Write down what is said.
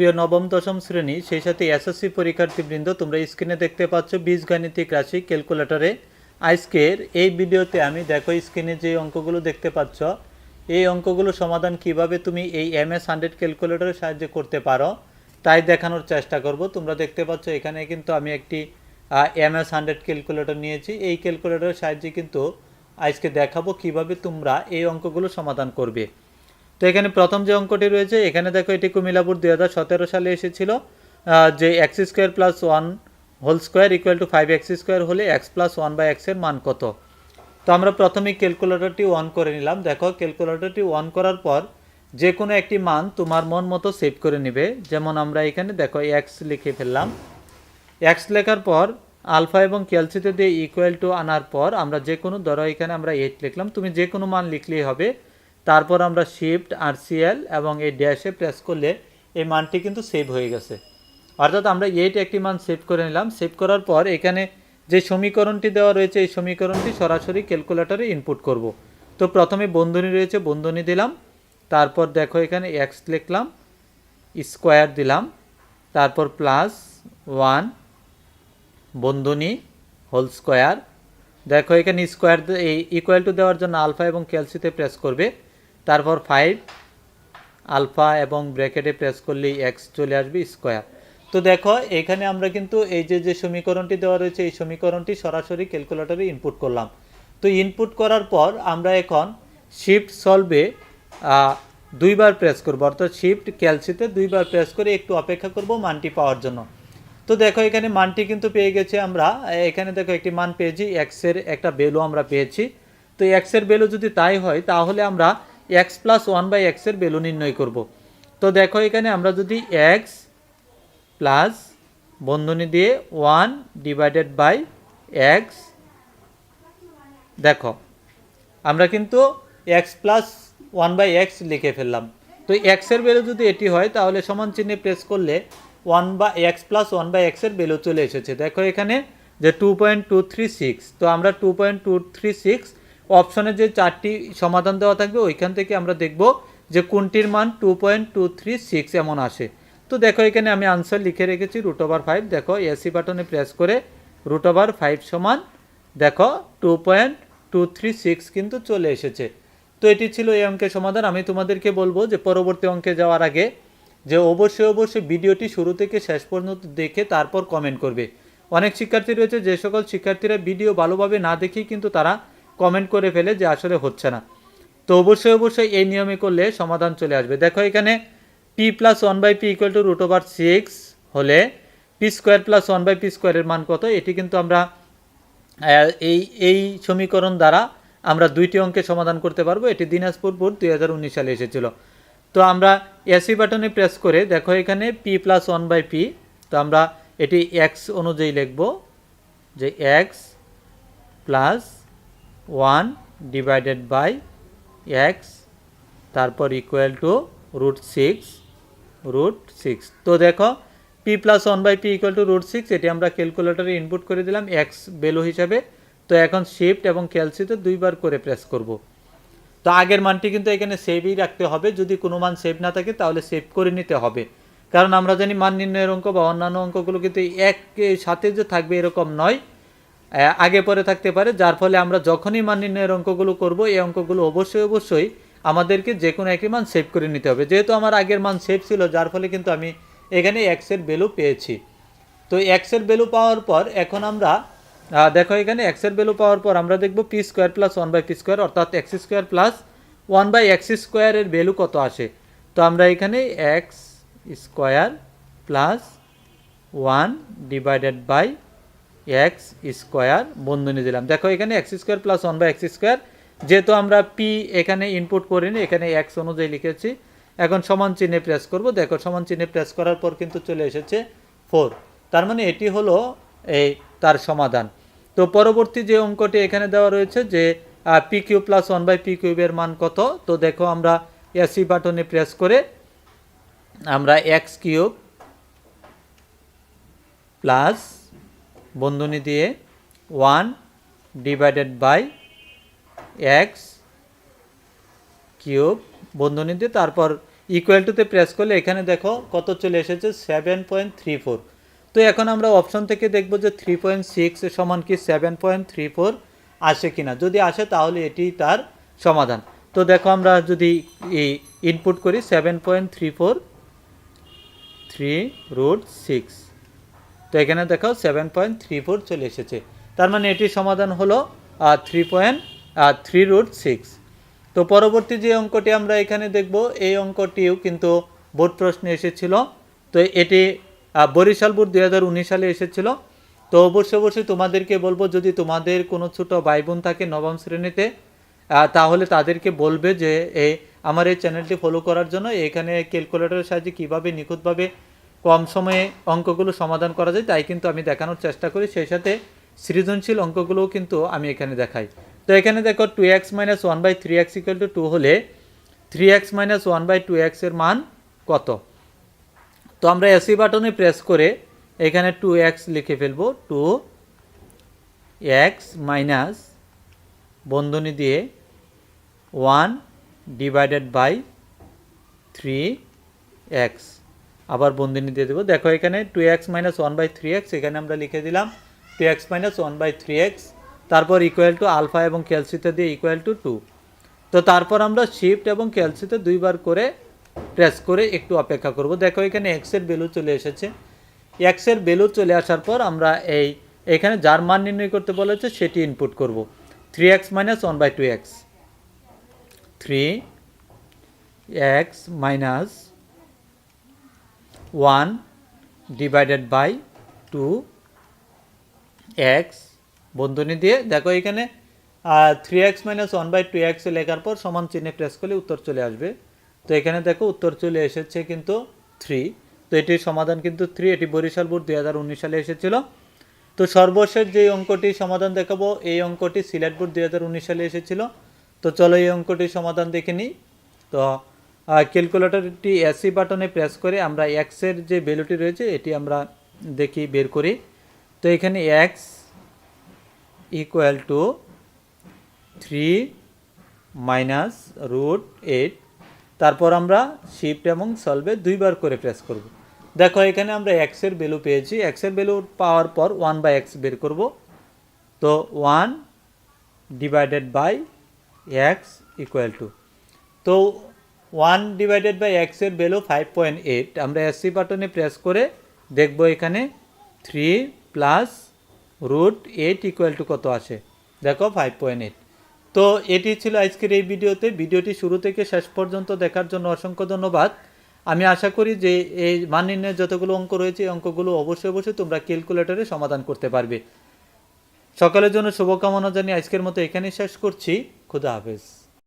প্রিয় নবম, দশম শ্রেণি, সেই সাথে এসএসসি পরীক্ষার্থীবৃন্দ, তোমরা স্ক্রিনে দেখতে পাচ্ছ বীজগাণিতিক রাশি ক্যালকুলেটরে। আজকের এই ভিডিওতে আমি দেখো স্ক্রিনে যে অঙ্কগুলো দেখতে পাচ্ছ, এই অঙ্কগুলো সমাধান কীভাবে তুমি এই এম এস হান্ড্রেড ক্যালকুলেটরের সাহায্যে করতে পারো, তাই দেখানোর চেষ্টা করব। তোমরা দেখতে পাচ্ছ এখানে কিন্তু আমি একটি এম এস হান্ড্রেড ক্যালকুলেটর নিয়েছি। এই ক্যালকুলেটরের সাহায্যে কিন্তু আজকে দেখাবো কীভাবে তোমরা এই অঙ্কগুলো সমাধান করবে। তো এখানে প্রথম যে অঙ্কটি রয়েছে, এখানে দেখো এটি কুমিল্লা বোর্ড দুই হাজার সতেরো সালে এসেছিল। যে x square plus one whole square equal to five x square হলে এক্স প্লাস ওয়ান বাই এক্সের মান কত? তো আমরা প্রথমেই ক্যালকুলেটরটি অন করে নিলাম। দেখো ক্যালকুলেটরটি অন করার পর যে কোনো একটি মান তোমার মন মতো সেভ করে নেবে। যেমন আমরা এখানে দেখো এক্স লিখে ফেললাম। এক্স লেখার পর আলফা এবং ক্যালসিতে দিয়ে ইকুয়াল টু আনার পর আমরা যে কোনো ধরো এখানে আমরা এইট লিখলাম। তুমি যে কোনো মান লিখলেই হবে। তারপর আমরা শিফট আর সিএল এবং এই ড্যাশে প্রেস করলে এই মানটি কিন্তু সেভ হয়ে গেছে। অর্থাৎ আমরা এইট একটি মান সেভ করে নিলাম। সেভ করার পর এখানে যে সমীকরণটি দেওয়া রয়েছে, এই সমীকরণটি সরাসরি ক্যালকুলেটরে ইনপুট করব। তো প্রথমে বন্ধনী রয়েছে, বন্ধনী দিলাম। তারপর দেখো এখানে এক্স লিখলাম স্কোয়ার দিলাম। তারপর প্লাস ওয়ান বন্ধনী হোল স্কোয়ার দেখো এখানে স্কোয়ার এই ইকুয়াল টু দেওয়ার জন্য আলফা এবং ক্যালসিতে প্রেস করবে। তারপর ফাইভ আলফা এবং ব্র্যাকেটে প্রেস করলেই এক্স চলে আসবে স্কোয়ার তো দেখো, এখানে আমরা কিন্তু এই যে যে সমীকরণটি দেওয়া রয়েছে, এই সমীকরণটি সরাসরি ক্যালকুলেটরে ইনপুট করলাম। তো ইনপুট করার পর আমরা এখন শিফট সলভে দুইবার প্রেস করব। অর্থাৎ শিফট ক্যালসিতে দুইবার প্রেস করে একটু অপেক্ষা করব মানটি পাওয়ার জন্য। তো দেখো, এখানে মানটি কিন্তু পেয়ে গেছে আমরা এখানে দেখো একটি মান পেয়েছি এক্সের একটা ভ্যালু আমরা পেয়েছি। তো এক্সের ভ্যালু যদি তাই হয়, তাহলে আমরা এক্স প্লাস ওয়ান বাই এক্সের ভ্যালু নির্ণয় করব। তো দেখো এখানে আমরা যদি এক্স প্লাস বন্ধনী দিয়ে ওয়ান ডিভাইডেড বাই এক্স দেখো, আমরা কিন্তু x plus one by x লিখে ফেললাম। তো এক্সের ভ্যালু যদি এটি হয়, তাহলে সমান চিহ্নে প্রেস করলে ওয়ান বা এক্স প্লাস ওয়ান বাই এক্সের ভ্যালু চলে এসেছে। দেখো এখানে যে two point two three six তো আমরা two point two three six অপশনে যে চারটি সমাধান দেওয়া থাকবে, ওইখান থেকে আমরা দেখব যে কোনটির মান two point two three six এমন আসে। তো দেখো, এখানে আমি আনসার লিখে রেখেছি রুট ওভার ফাইভ দেখো এসি বাটনে প্রেস করে রুট ওভার ফাইভ সমান, দেখো two point two three six কিন্তু চলে এসেছে। তো এটি ছিল এই অঙ্কের সমাধান। আমি তোমাদেরকে বলব যে পরবর্তী অঙ্কে যাওয়ার আগে যে অবশ্যই অবশ্যই ভিডিওটি শুরু থেকে শেষ পর্যন্ত দেখে তারপর কমেন্ট করবে। অনেক শিক্ষার্থী রয়েছে, যে সকল শিক্ষার্থীরা ভিডিও ভালোভাবে না দেখেই কিন্তু তারা কমেন্ট করে ফেলে যে আসলে হচ্ছে না। তো অবশ্যই অবশ্যই এই নিয়মে করলে সমাধান চলে আসবে। দেখো এখানে p plus one by p equal to root over six হলে p square plus one by p স্কোয়ারের মান কত? এটি কিন্তু আমরা এই এই সমীকরণ দ্বারা আমরা দুইটি অঙ্কের সমাধান করতে পারব। এটি দিনাজপুর বোর্ড দুই হাজার উনিশ সালে এসেছিল। তো আমরা এসি বাটনে প্রেস করে দেখো এখানে p plus one by p তো আমরা এটি এক্স অনুযায়ী লিখব যে x plus one divided by x, তারপর equal to root six root six তো দেখো p plus one by p equal to root six এটি আমরা ক্যালকুলেটরে ইনপুট করে দিলাম এক্স ভ্যালু হিসাবে। তো এখন শিফট এবং ক্যালসিতে দুইবার করে প্রেস করব। তো আগের মানটি কিন্তু এখানে সেভই রাখতে হবে। যদি কোনো মান সেভ না থাকে, তাহলে সেভ করে নিতে হবে। কারণ আমরা জানি মান নির্ণয়ের অঙ্ক বা অন্যান্য অঙ্কগুলো কিন্তু এক সাথে যে থাকবে এরকম নয়। আগে পরে থাকতে পারে, যার ফলে আমরা যখনই মান নির্ণয়ের অঙ্কগুলো করব, এই অঙ্কগুলো অবশ্যই অবশ্যই আমাদেরকে যে কোনো একটি মান সেভ করে নিতে হবে। যেহেতু আমার আগের মান সেভ ছিল, যার ফলে কিন্তু আমি এখানে এক্সের ভ্যালু পেয়েছি। তো এক্সের ভ্যালু পাওয়ার পর এখন আমরা দেখো এখানে এক্সের ভ্যালু পাওয়ার পর আমরা দেখব p square plus one by p square অর্থাৎ x square plus one by x স্কোয়ারের ভ্যালু কত আসে? তো আমরা এখানে x square plus one divided by x square বন্ধনী দিলাম। দেখো এখানে x square plus one by x square যেহেতু আমরা পি এখানে ইনপুট করিনি, এখানে এক্স অনুযায়ী লিখেছি, এখন সমান চিহ্নে প্রেস করব। দেখো সমান চিহ্নে প্রেস করার পর কিন্তু চলে এসেছে ফোর তার মানে এটি হলো এই তার সমাধান। তো পরবর্তী যে অঙ্কটি এখানে দেওয়া রয়েছে যে p q plus one by p কিউবের মান কত, তো দেখো আমরা এসি বাটনে প্রেস করে আমরা এক্স কিউব প্লাস বন্ধনী দিয়ে one divided by x cube বন্ধনী দিয়ে, তারপর ইকুয়াল টুতে প্রেস করলে এখানে দেখো কত চলে এসেছে? সেভেন পয়েন্ট থ্রি ফোর তো এখন আমরা অপশন থেকে দেখব যে থ্রি পয়েন্ট সিক্স সমান কি? সেভেন পয়েন্ট থ্রি ফোর আসে কিনা। যদি আসে তাহলে এটি তার সমাধান। তো দেখো আমরা যদি ইনপুট করি seven point three four three root six তো এখানে দেখো সেভেন পয়েন্ট থ্রি ফোর চলে এসেছে। তার মানে এটির সমাধান হলো three point three root six তো পরবর্তী যে অঙ্কটি আমরা এখানে দেখব, এই অঙ্কটিও কিন্তু বোর্ড প্রশ্নে এসেছিল। তো এটি বরিশাল বোর্ড দুই হাজার উনিশ সালে এসেছিল। তো অবশ্যই অবশ্যই তোমাদেরকে বলব, যদি তোমাদের কোনো ছোট ভাই বোন থাকে নবম শ্রেণীতে তাহলে তাদেরকে বলবে যে এই আমার এই চ্যানেলটি ফলো করার জন্য, এখানে ক্যালকুলেটরের সাহায্যে কীভাবে নিখুঁতভাবে কম সময়ে অঙ্কগুলো সমাধান করা যায়, তাই কিন্তু আমি দেখানোর চেষ্টা করি। সেই সাথে সৃজনশীল অঙ্কগুলোও কিন্তু আমি এখানে দেখাই। তো এখানে দেখো two x minus one by three x equal to two হলে three x minus one by two এক্সের মান কত? তো আমরা এসি বাটনে প্রেস করে এখানে টু এক্স লিখে ফেলব। টু এক্স মাইনাস বন্ধনী দিয়ে one divided by three x আবার বন্ধনী দিয়ে দেবো। দেখো এখানে two x minus one by three x এখানে আমরা লিখে দিলাম two x minus one by three x তারপর ইকুয়াল টু আলফা এবং ক্যালসিতে দিয়ে ইকুয়াল টু টু তো তারপর আমরা শিফট এবং ক্যালসিতে দুইবার করে প্রেস করে একটু অপেক্ষা করব। দেখো এখানে এক্সের ভ্যালু চলে এসেছে। এক্সের ভ্যালু চলে আসার পর আমরা এই, এখানে যার মান নির্ণয় করতে বলেছে সেটি ইনপুট করব। Three x minus one by two x three x minus one divided by two x বন্ধনী দিয়ে, দেখো এখানে three x minus one by two x লেখার পর সমান চিহ্নে প্রেস করলে উত্তর চলে আসবে। তো এখানে দেখো উত্তর চলে এসেছে কিন্তু থ্রি তো এটির সমাধান কিন্তু থ্রি এটি বরিশাল বোর্ড দুই হাজার উনিশ সালে এসেছিল। তো সর্বশেষ যে অঙ্কটি সমাধান দেখাবো, এই অঙ্কটি সিলেট বোর্ড দুই হাজার উনিশ সালে এসেছিল। তো চলো এই অঙ্কটির সমাধান দেখে নিই। তো ক্যালকুলেটরটি এসি বাটনে প্রেস করে আমরা এক্সের যে ভ্যালুটি রয়েছে, এটি আমরা দেখি, বের করি। তো এখানে x equal to three minus root eight তারপর আমরা শিফট এবং সলভে দুইবার করে প্রেস করব। দেখো, এখানে আমরা এক্সের ভ্যালু পেয়েছি। এক্সের ভ্যালু পাওয়ার পর ওয়ান বাই এক্স বের করব। তো one divided by x equal to তো ওয়ান ডিভাইডেড বাই এক্সের ভ্যালু ফাইভ পয়েন্ট এইট। আমরা এসসি বাটনে প্রেস করে দেখব এখানে three plus root eight equal to কত আসে। দেখো ফাইভ পয়েন্ট এইট। তো এটি ছিল আজকের এই ভিডিওতে। ভিডিওটি শুরু থেকে শেষ পর্যন্ত দেখার জন্য অসংখ্য ধন্যবাদ। আমি আশা করি যে এই মান নির্ণয়ের যতগুলো অঙ্ক রয়েছে, এই অঙ্কগুলো অবশ্যই অবশ্যই তোমরা ক্যালকুলেটরে সমাধান করতে পারবে। সকালের জন্য শুভকামনা জানিয়ে আজকের মতো এখানেই শেষ করছি। খুদা হাফেজ।